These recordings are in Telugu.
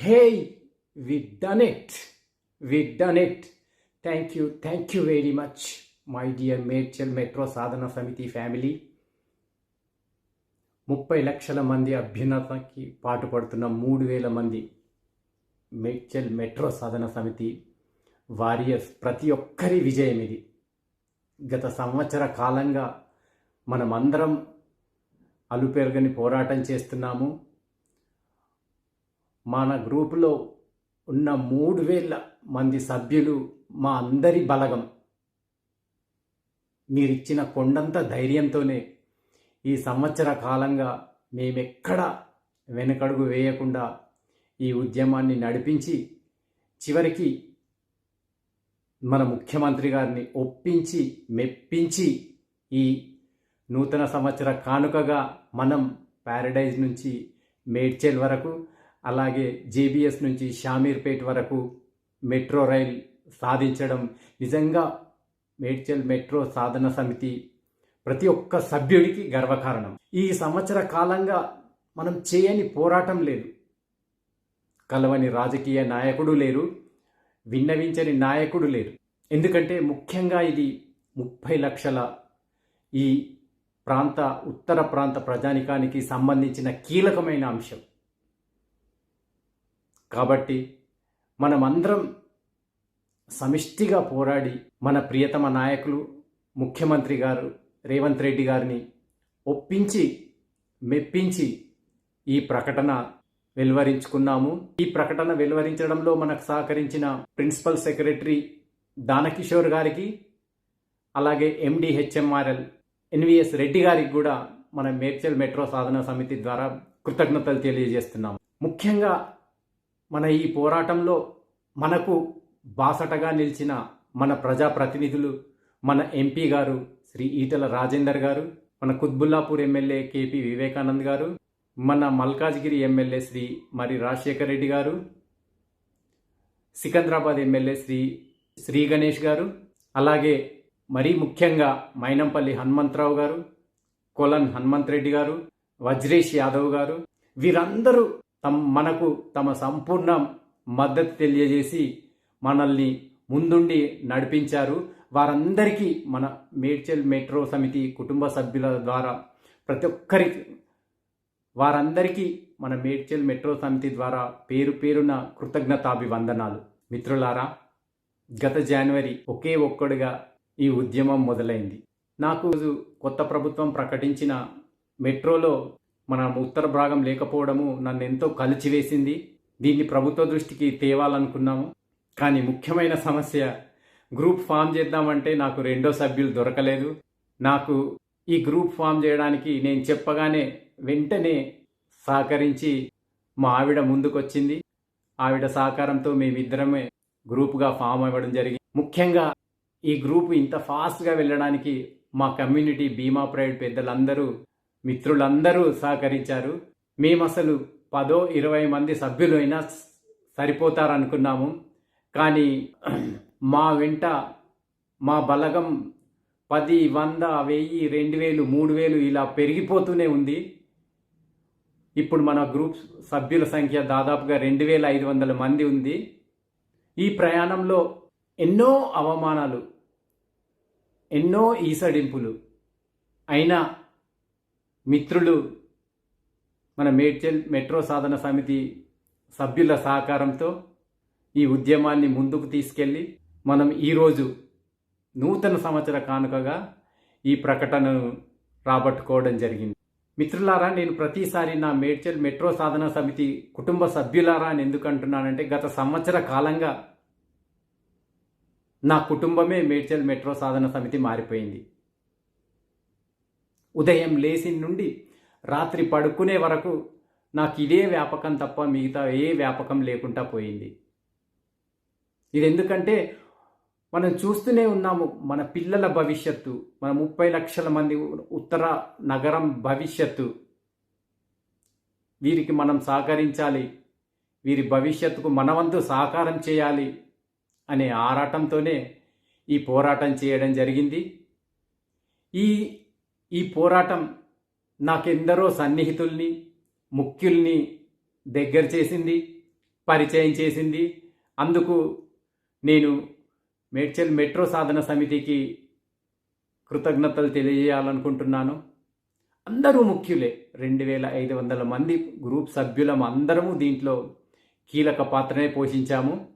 Hey we done it we done it thank you thank you very much my dear Medchal metro Sadhana Samiti family ముప్పై లక్షల మంది అభ్యున్నతకి పాటుపడుతున్న మూడు వేల మంది మేడ్చల్ మెట్రో సాధన సమితి వారియర్స్ ప్రతి ఒక్కరి విజయం ఇది. గత సంవత్సర కాలంగా మనమందరం అలుపెరగని పోరాటం చేస్తున్నాము. మన గ్రూపులో ఉన్న మూడు వేల మంది సభ్యులు మా అందరి బలగం. మీరిచ్చిన కొండంత ధైర్యంతోనే ఈ సంవత్సర కాలంగా మేమెక్కడ వెనకడుగు వేయకుండా ఈ ఉద్యమాన్ని నడిపించి చివరికి మన ముఖ్యమంత్రి గారిని ఒప్పించి మెప్పించి ఈ నూతన సంవత్సర కానుకగా మనం ప్యారడైజ్ నుంచి మేడ్చేల్ వరకు అలాగే జేబీఎస్ నుంచి షామీర్పేట్ వరకు మెట్రో రైల్ సాధించడం నిజంగా మేడ్చల్ మెట్రో సాధన సమితి ప్రతి ఒక్క సభ్యుడికి గర్వకారణం. ఈ సంవత్సర కాలంగా మనం చేయని పోరాటం లేదు. కలవని రాజకీయ నాయకుడు లేరు. విన్నవించని నాయకుడు లేరు. ఎందుకంటే ముఖ్యంగా ఇది ముప్పై లక్షల ఈ ప్రాంత ఉత్తర ప్రాంత ప్రజానికానికి సంబంధించిన కీలకమైన అంశం. కాబట్టి మనమందరం సమిష్టిగా పోరాడి మన ప్రియతమ నాయకులు ముఖ్యమంత్రి గారు రేవంత్ రెడ్డి గారిని ఒప్పించి మెప్పించి ఈ ప్రకటన వెలువరించుకున్నాము. ఈ ప్రకటన వెలువరించడంలో మనకు సహకరించిన ప్రిన్సిపల్ సెక్రటరీ దానకిషోర్ గారికి అలాగే ఎండి హెచ్ఎంఆర్ఎల్ ఎన్విఎస్ రెడ్డి గారికి కూడా మన మేడ్చల్ మెట్రో సాధన సమితి ద్వారా కృతజ్ఞతలు తెలియజేస్తున్నాము. ముఖ్యంగా మన ఈ పోరాటంలో మనకు బాసటగా నిలిచిన మన ప్రజాప్రతినిధులు మన ఎంపీ గారు శ్రీ ఈటల రాజేందర్ గారు మన కుత్బుల్లాపూర్ ఎమ్మెల్యే కేపీ వివేకానంద్ గారు మన మల్కాజ్గిరి ఎమ్మెల్యే శ్రీ మరి రాజశేఖర్ రెడ్డి గారు సికింద్రాబాద్ ఎమ్మెల్యే శ్రీ శ్రీ గణేష్ గారు అలాగే మరీ ముఖ్యంగా మైనంపల్లి హనుమంతరావు గారు కొలన్ హనుమంత్ రెడ్డి గారు వజ్రేష్ యాదవ్ గారు వీరందరూ తమ మనకు తమ సంపూర్ణ మద్దతు తెలియజేసి మనల్ని ముందుండి నడిపించారు. వారందరికీ మన మేడ్చల్ మెట్రో సమితి కుటుంబ సభ్యుల ద్వారా ప్రతి ఒక్కరికి వారందరికీ మన మేడ్చల్ మెట్రో సమితి ద్వారా పేరు పేరున కృతజ్ఞతాభివందనాలు. మిత్రులారా గత జనవరి ఒకే ఒక్కడుగా ఈ ఉద్యమం మొదలైంది. నాకు కొత్త ప్రభుత్వం ప్రకటించిన మెట్రోలో మన ఉత్తర భాగం లేకపోవడము నన్ను ఎంతో కలిచివేసింది. దీన్ని ప్రభుత్వ దృష్టికి తేవాలనుకున్నాము. కానీ ముఖ్యమైన సమస్య గ్రూప్ ఫామ్ చేద్దామంటే నాకు రెండో సభ్యులు దొరకలేదు. నాకు ఈ గ్రూప్ ఫామ్ చేయడానికి నేను చెప్పగానే వెంటనే సహకరించి మా ఆవిడ ముందుకొచ్చింది. ఆవిడ సహకారంతో మేమిద్దరమే గ్రూప్గా ఫామ్ అవ్వడం జరిగింది. ముఖ్యంగా ఈ గ్రూప్ ఇంత ఫాస్ట్గా వెళ్ళడానికి మా కమ్యూనిటీ బీమా ప్రైవేట్ పెద్దలందరూ మిత్రులందరూ సహకరించారు. మేము అసలు పదో ఇరవై మంది సభ్యులు అయినా సరిపోతారనుకున్నాము. కానీ మా వెంట మా బలగం పది వంద వెయ్యి రెండు వేలు మూడు వేలు ఇలా పెరిగిపోతూనే ఉంది. ఇప్పుడు మన గ్రూప్ సభ్యుల సంఖ్య దాదాపుగా రెండు వేల ఐదు వందల మంది ఉంది. ఈ ప్రయాణంలో ఎన్నో అవమానాలు ఎన్నో ఈసడింపులు అయినా మిత్రులు మన మేడ్చల్ మెట్రో సాధన సమితి సభ్యుల సహకారంతో ఈ ఉద్యమాన్ని ముందుకు తీసుకెళ్ళి మనం ఈరోజు నూతన సంవత్సర కానుకగా ఈ ప్రకటనను రాబట్టుకోవడం జరిగింది. మిత్రులారా నేను ప్రతిసారి నా మేడ్చల్ మెట్రో సాధన సమితి కుటుంబ సభ్యులారా అని ఎందుకు అంటున్నానంటే గత సంవత్సర కాలంగా నా కుటుంబమే మేడ్చల్ మెట్రో సాధన సమితి మారిపోయింది. ఉదయం లేచి నుండి రాత్రి పడుకునే వరకు నాకు ఇదే వ్యాపకం తప్ప మిగతా ఏ వ్యాపకం లేకుండా పోయింది. ఇది ఎందుకంటే మనం చూస్తూనే ఉన్నాము మన పిల్లల భవిష్యత్తు మన ముప్పై లక్షల మంది ఉత్తర నగరం భవిష్యత్తు. వీరికి మనం సహకరించాలి వీరి భవిష్యత్తుకు మనవంతు సహకారం చేయాలి అనే ఆరాటంతోనే ఈ పోరాటం చేయడం జరిగింది. ఈ ఈ పోరాటం నాకెందరో సన్నిహితుల్ని ముఖ్యుల్ని దగ్గర చేసింది పరిచయం చేసింది. అందుకు నేను మేడ్చల్ మెట్రో సాధన సమితికి కృతజ్ఞతలు తెలియజేయాలనుకుంటున్నాను. అందరూ ముఖ్యులే. రెండు వేల ఐదు వందల మంది గ్రూప్ సభ్యులం అందరము దీంట్లో కీలక పాత్రనే పోషించాము.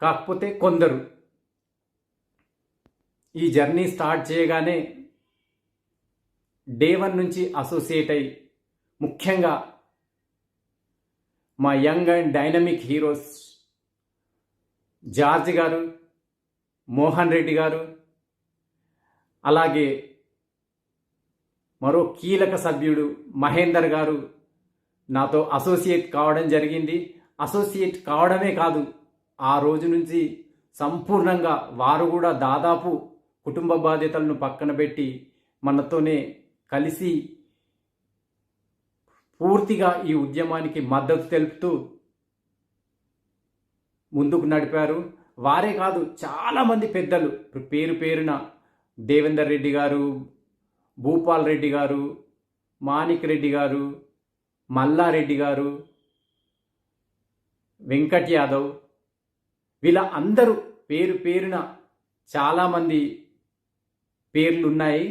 కాకపోతే కొందరు ఈ జర్నీ స్టార్ట్ చేయగానే డే వన్ నుంచి అసోసియేట్ అయ్యి ముఖ్యంగా మా young and dynamic heroes George గారు మోహన్ రెడ్డి గారు అలాగే మరో కీలక సభ్యుడు మహేందర్ గారు నాతో అసోసియేట్ కావడం జరిగింది. అసోసియేట్ కావడమే కాదు ఆ రోజు నుంచి సంపూర్ణంగా వారు కూడా దాదాపు కుటుంబ బాధ్యతలను పక్కన పెట్టి మనతోనే కలిసి పూర్తిగా ఈ ఉద్యమానికి మద్దతు తెలుపుతూ ముందుకు నడిపారు. వారే కాదు చాలామంది పెద్దలు. పేరు పేరున దేవేందర్ రెడ్డి గారు భూపాల్ రెడ్డి గారు మాణిక్ రెడ్డి గారు మల్లారెడ్డి గారు వెంకట్ యాదవ్ వీళ్ళ అందరూ పేరు పేరున చాలామంది పేర్లు ఉన్నాయి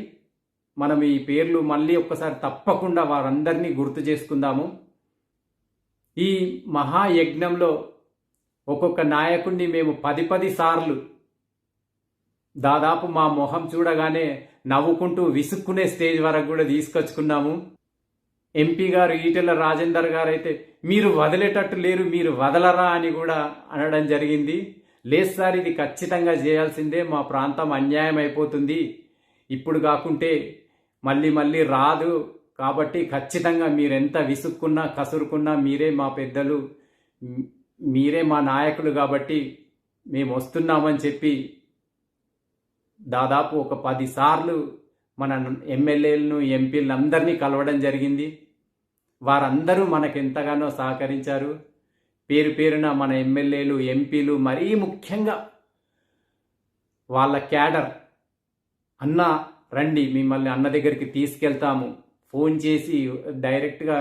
మనం ఈ పేర్లు మళ్ళీ ఒక్కసారి తప్పకుండా వారందరినీ గుర్తు చేసుకుందాము. ఈ మహాయజ్ఞంలో ఒక్కొక్క నాయకుడిని మేము పది పది సార్లు దాదాపు మా మొహం చూడగానే నవ్వుకుంటూ విసుక్కునే స్టేజ్ వరకు కూడా తీసుకొచ్చుకున్నాము. ఎంపీ గారు ఈటెల రాజేందర్ గారు అయితే మీరు వదిలేటట్టు లేరు మీరు వదలరా అని కూడా అనడం జరిగింది. లేదు సార్ ఇది ఖచ్చితంగా చేయాల్సిందే మా ప్రాంతం అన్యాయం అయిపోతుంది. ఇప్పుడు కాకుంటే మళ్ళీ మళ్ళీ రాదు. కాబట్టి ఖచ్చితంగా మీరెంత విసుక్కున్నా కసురుకున్నా మీరే మా పెద్దలు మీరే మా నాయకులు కాబట్టి మేము వస్తున్నామని చెప్పి దాదాపు ఒక పదిసార్లు మన ఎమ్మెల్యేలను ఎంపీలందరినీ కలవడం జరిగింది. వారందరూ మనకు ఎంతగానో సహకరించారు. పేరు పేరున మన ఎమ్మెల్యేలు ఎంపీలు మరీ ముఖ్యంగా వాళ్ళ క్యాడర్ అన్న రండి మిమ్మల్ని అన్న దగ్గరికి తీసుకెళ్తాము. ఫోన్ చేసి డైరెక్ట్గా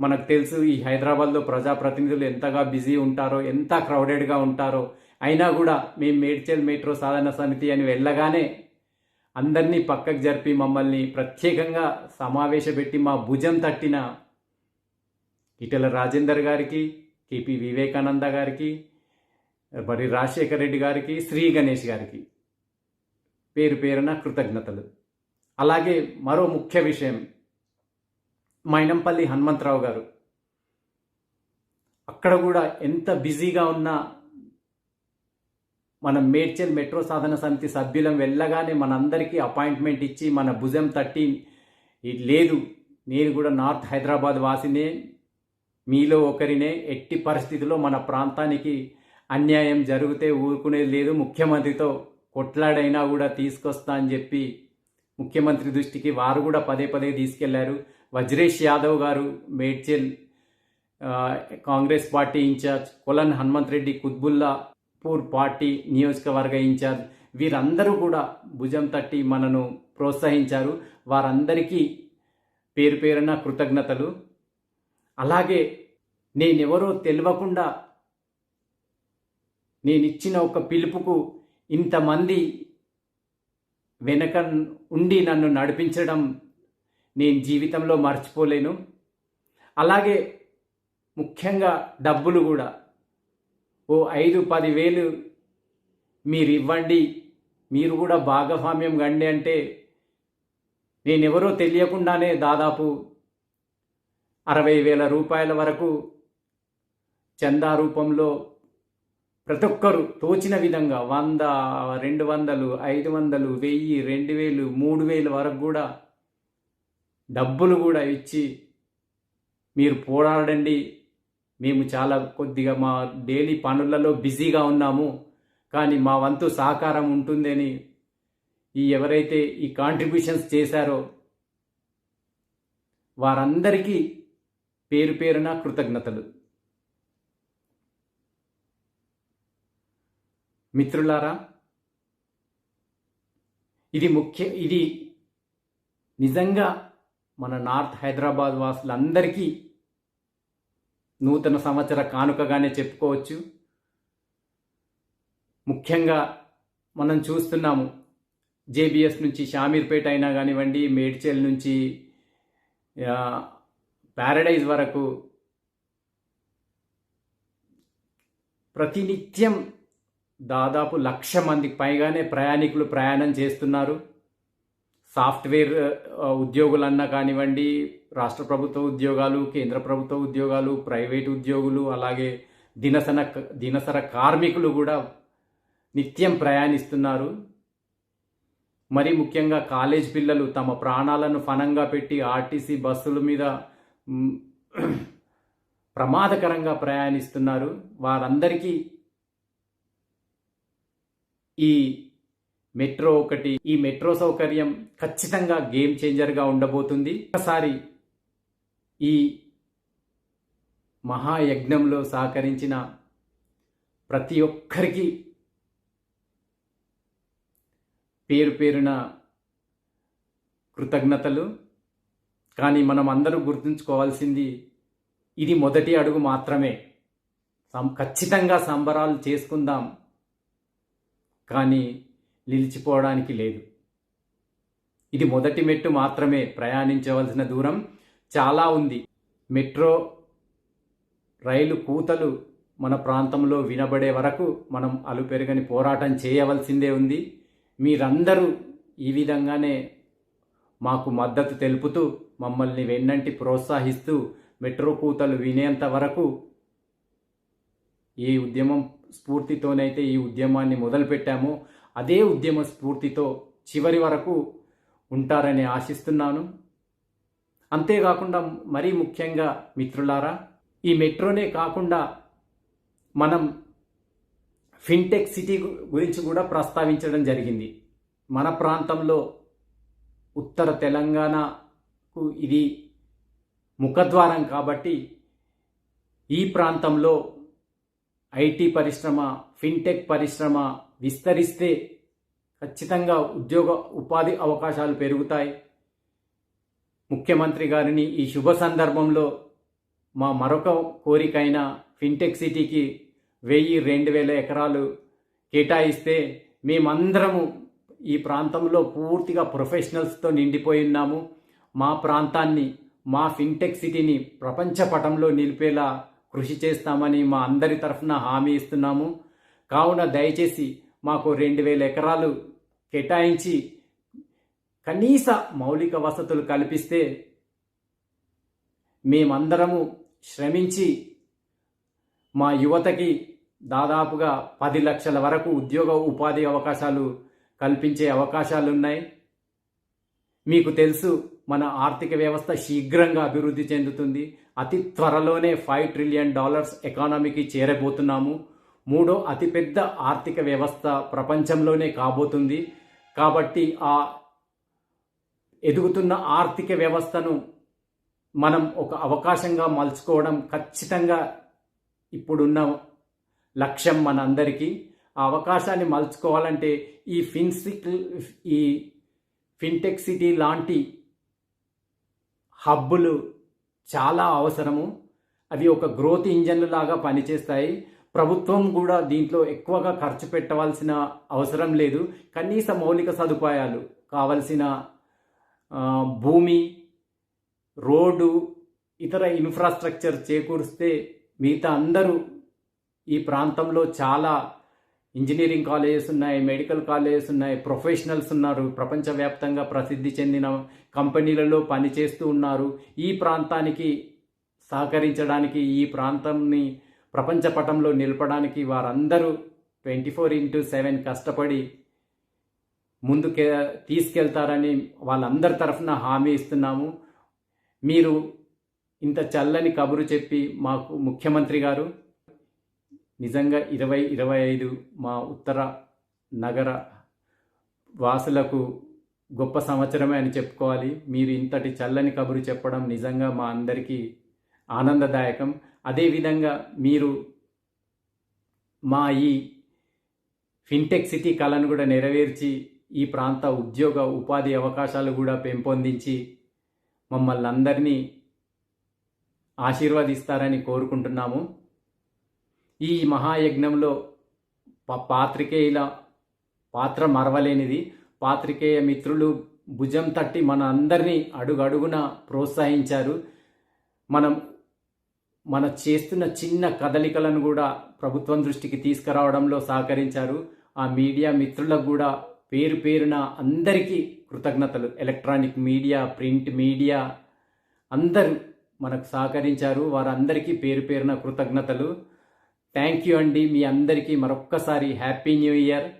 మనకు తెలుసు ఈ హైదరాబాద్లో ప్రజాప్రతినిధులు ఎంతగా బిజీ ఉంటారో ఎంత క్రౌడెడ్గా ఉంటారో. అయినా కూడా మేము మేడ్చల్ మెట్రో సాధన సమితి అని వెళ్ళగానే అందరినీ పక్కకు జరిపి మమ్మల్ని ప్రత్యేకంగా సమావేశపెట్టి మా భుజం తట్టిన ఇటల రాజేందర్ గారికి కేపీ వివేకానంద గారికి మరి రాజశేఖర రెడ్డి గారికి శ్రీ గణేష్ గారికి పేరు పేరున కృతజ్ఞతలు. అలాగే మరో ముఖ్య విషయం. మైనంపల్లి హనుమంతరావు గారు. అక్కడ కూడా ఎంత బిజీగా ఉన్నా మనం మేడ్చల్ మెట్రో సాధన సమితి సభ్యులం వెళ్ళగానే మనందరికీ అపాయింట్మెంట్ ఇచ్చి మన భుజం తట్టి లేదు నేను కూడా నార్త్ హైదరాబాద్ వాసినే మీలో ఒకరినే ఎట్టి పరిస్థితిలో మన ప్రాంతానికి అన్యాయం జరిగితే ఊరుకునేది లేదు ముఖ్యమంత్రితో కొట్లాడైనా కూడా తీసుకొస్తా అని చెప్పి ముఖ్యమంత్రి దృష్టికి వారు కూడా పదే పదే తీసుకెళ్ళారు. వజ్రేష్ యాదవ్ గారు Medchal Congress party in charge Kolan Hanumanth Reddy Quthbullapur party నియోజకవర్గ ఇన్ఛార్జ్ వీరందరూ కూడా భుజం తట్టి మనను ప్రోత్సహించారు. వారందరికీ పేరు పేరున కృతజ్ఞతలు. అలాగే నేనెవరో తెలియకుండా నేనిచ్చిన ఒక పిలుపుకు ఇంతమంది వెనక ఉండి నన్ను నడిపించడం నేను జీవితంలో మర్చిపోలేను. అలాగే ముఖ్యంగా డబ్బులు కూడా. ఓ ఐదు పదివేలు మీరు ఇవ్వండి మీరు కూడా భాగస్వామ్యం గండి అంటే నేనెవరో తెలియకుండానే దాదాపు అరవై వేల రూపాయల వరకు చందా రూపంలో ప్రతి ఒక్కరు తోచిన విధంగా వంద రెండు వందలు ఐదు వందలు వెయ్యి రెండు వేలు మూడు వేల వరకు కూడా డబ్బులు కూడా ఇచ్చి మీరు పోరాడండి. మేము చాలా కొద్దిగా మా డైలీ పనులలో బిజీగా ఉన్నాము. కానీ మా వంతు సహకారం ఉంటుందని ఈ ఎవరైతే ఈ కాంట్రిబ్యూషన్స్ చేశారో వారందరికీ పేరు పేరున కృతజ్ఞతలు. మిత్రులారా ఇది ముఖ్య ఇది నిజంగా మన నార్త్ హైదరాబాద్ వాసులందరికీ నూతన సంవత్సర కానుకగానే చెప్పుకోవచ్చు. ముఖ్యంగా మనం చూస్తున్నాము జేబిఎస్ నుంచి షామీర్పేట అయినా కానివ్వండి మేడ్చల్ నుంచి ప్యారడైజ్ వరకు ప్రతినిత్యం దాదాపు లక్ష మందికి పైగానే ప్రయాణికులు ప్రయాణం చేస్తున్నారు. సాఫ్ట్వేర్ ఉద్యోగులన్నా కానివ్వండి రాష్ట్ర ప్రభుత్వ ఉద్యోగాలు కేంద్ర ప్రభుత్వ ఉద్యోగాలు ప్రైవేట్ ఉద్యోగులు అలాగే దినసన దినసర కార్మికులు కూడా నిత్యం ప్రయాణిస్తున్నారు. మరి ముఖ్యంగా కాలేజ్ పిల్లలు తమ ప్రాణాలను ఫనంగా పెట్టి ఆర్టీసీ బస్సుల మీద ప్రమాదకరంగా ప్రయాణిస్తున్నారు. వారందరికీ ఈ మెట్రో ఒకటి ఈ మెట్రో సౌకర్యం ఖచ్చితంగా గేమ్ చేంజర్గా ఉండబోతుంది. ఒకసారి ఈ మహాయజ్ఞంలో సహకరించిన ప్రతి ఒక్కరికి పేరు పేరున కృతజ్ఞతలు. కానీ మనం అందరూ గుర్తుంచుకోవాల్సింది ఇది మొదటి అడుగు మాత్రమే. సం- ఖచ్చితంగా సంబరాలు చేసుకుందాం. కానీ నిలిచిపోవడానికి లేదు. ఇది మొదటి మెట్టు మాత్రమే ప్రయాణించవలసిన దూరం. చాలా ఉంది. మెట్రో రైలు కూతలు మన ప్రాంతంలో వినబడే వరకు మనం అలుపెరగని పోరాటం చేయవలసిందే ఉంది. మీరందరూ ఈ విధంగానే మాకు మద్దతు తెలుపుతూ మమ్మల్ని వెన్నంటి ప్రోత్సహిస్తూ మెట్రో కూతలు వినేంత వరకు ఏ ఉద్యమం స్ఫూర్తితోనైతే ఈ ఉద్యమాన్ని మొదలుపెట్టామో. అదే ఉద్యమ స్ఫూర్తితో చివరి వరకు ఉంటారని ఆశిస్తున్నాను. అంతేకాకుండా మరీ ముఖ్యంగా మిత్రులారా ఈ మెట్రోనే కాకుండా మనం ఫిన్టెక్ సిటీ గురించి కూడా ప్రస్తావించడం జరిగింది. మన ప్రాంతంలో ఉత్తర తెలంగాణకు ఇది ముఖద్వారం కాబట్టి ఈ ప్రాంతంలో ఐటీ పరిశ్రమ ఫిన్టెక్ పరిశ్రమ విస్తరిస్తే ఖచ్చితంగా ఉద్యోగ ఉపాధి అవకాశాలు పెరుగుతాయి. ముఖ్యమంత్రి గారిని ఈ శుభ సందర్భంలో మా మరొక కోరికైన ఫిన్టెక్ సిటీకి వెయ్యి రెండు వేల ఎకరాలు కేటాయిస్తే మేమందరము ఈ ప్రాంతంలో పూర్తిగా ప్రొఫెషనల్స్తో నిండిపోయి ఉన్నాము. మా ప్రాంతాన్ని మా ఫిన్టెక్ సిటీని ప్రపంచ పటంలో నిలిపేలా కృషి చేస్తామని మా అందరి తరఫున హామీ ఇస్తున్నాము. కావున దయచేసి మాకు రెండు వేల ఎకరాలు కేటాయించి కనీస మౌలిక వసతులు కల్పిస్తే మేమందరము శ్రమించి మా యువతకి దాదాపుగా పది లక్షల వరకు ఉద్యోగ ఉపాధి అవకాశాలు కల్పించే అవకాశాలు ఉన్నాయి మీకు తెలుసు మన ఆర్థిక వ్యవస్థ శీఘ్రంగా అభివృద్ధి చెందుతుంది. అతి త్వరలోనే ఫైవ్ ట్రిలియన్ డాలర్స్ ఎకానమీకి చేరబోతున్నాము. మూడో అతిపెద్ద ఆర్థిక వ్యవస్థ ప్రపంచంలోనే కాబోతుంది. కాబట్టి ఆ ఎదుగుతున్న ఆర్థిక వ్యవస్థను మనం ఒక అవకాశంగా మలుచుకోవడం ఖచ్చితంగా ఇప్పుడున్న లక్ష్యం మనందరికీ. ఆ అవకాశాన్ని మలుచుకోవాలంటే ఈ ఫిన్సిక్ ఈ ఫిన్టెక్ సిటీ లాంటి హబ్బులు చాలా అవసరము. అవి ఒక గ్రోత్ ఇంజన్లు లాగా పనిచేస్తాయి. ప్రభుత్వం కూడా దీంట్లో ఎక్కువగా ఖర్చు పెట్టవలసిన అవసరం లేదు. కనీస మౌలిక సదుపాయాలు కావలసిన భూమి రోడ్డు ఇతర ఇన్ఫ్రాస్ట్రక్చర్ చేకూరిస్తే మిగతా అందరూ ఈ ప్రాంతంలో చాలా ఇంజనీరింగ్ కాలేజెస్ ఉన్నాయి మెడికల్ కాలేజెస్ ఉన్నాయి ప్రొఫెషనల్స్ ఉన్నారు ప్రపంచవ్యాప్తంగా ప్రసిద్ధి చెందిన కంపెనీలలో పనిచేస్తూ ఉన్నారు. ఈ ప్రాంతానికి సహకరించడానికి ఈ ప్రాంతాన్ని ప్రపంచ పటంలో నిలపడానికి వారందరూ ట్వంటీ ఫోర్ ఇంటూ సెవెన్ కష్టపడి ముందుకే తీసుకెళ్తారని వాళ్ళందరి తరఫున హామీ ఇస్తున్నాము. మీరు ఇంత చల్లని కబురు చెప్పి మాకు ముఖ్యమంత్రి గారు నిజంగా ఇరవై ఇరవై ఐదు మా ఉత్తర నగర వాసులకు గొప్ప సంవత్సరమే అని చెప్పుకోవాలి. మీరు ఇంతటి చల్లని కబురు చెప్పడం నిజంగా మా అందరికీ ఆనందదాయకం. అదేవిధంగా మీరు మా ఈ ఫిన్టెక్ సిటీ కళను కూడా నెరవేర్చి ఈ ప్రాంత ఉద్యోగ ఉపాధి అవకాశాలు కూడా పెంపొందించి మమ్మల్ని అందరినీ ఆశీర్వదిస్తారని కోరుకుంటున్నాము. ఈ మహాయజ్ఞంలో ప- పాత్రికేయుల పాత్ర మరవలేనిది. పాత్రికేయ మిత్రులు భుజం తట్టి మన అందరినీ అడుగడుగున ప్రోత్సహించారు. మనం మన చేస్తున్న చిన్న కదలికలను కూడా ప్రభుత్వం దృష్టికి తీసుకురావడంలో సహకరించారు. ఆ మీడియా మిత్రులకు కూడా పేరు పేరున అందరికీ కృతజ్ఞతలు. ఎలక్ట్రానిక్ మీడియా ప్రింట్ మీడియా అందరూ మనకు సహకరించారు. వారందరికీ పేరు పేరున కృతజ్ఞతలు. థ్యాంక్ యూ అండి మీ అందరికీ మరొక్కసారి హ్యాపీ న్యూ ఇయర్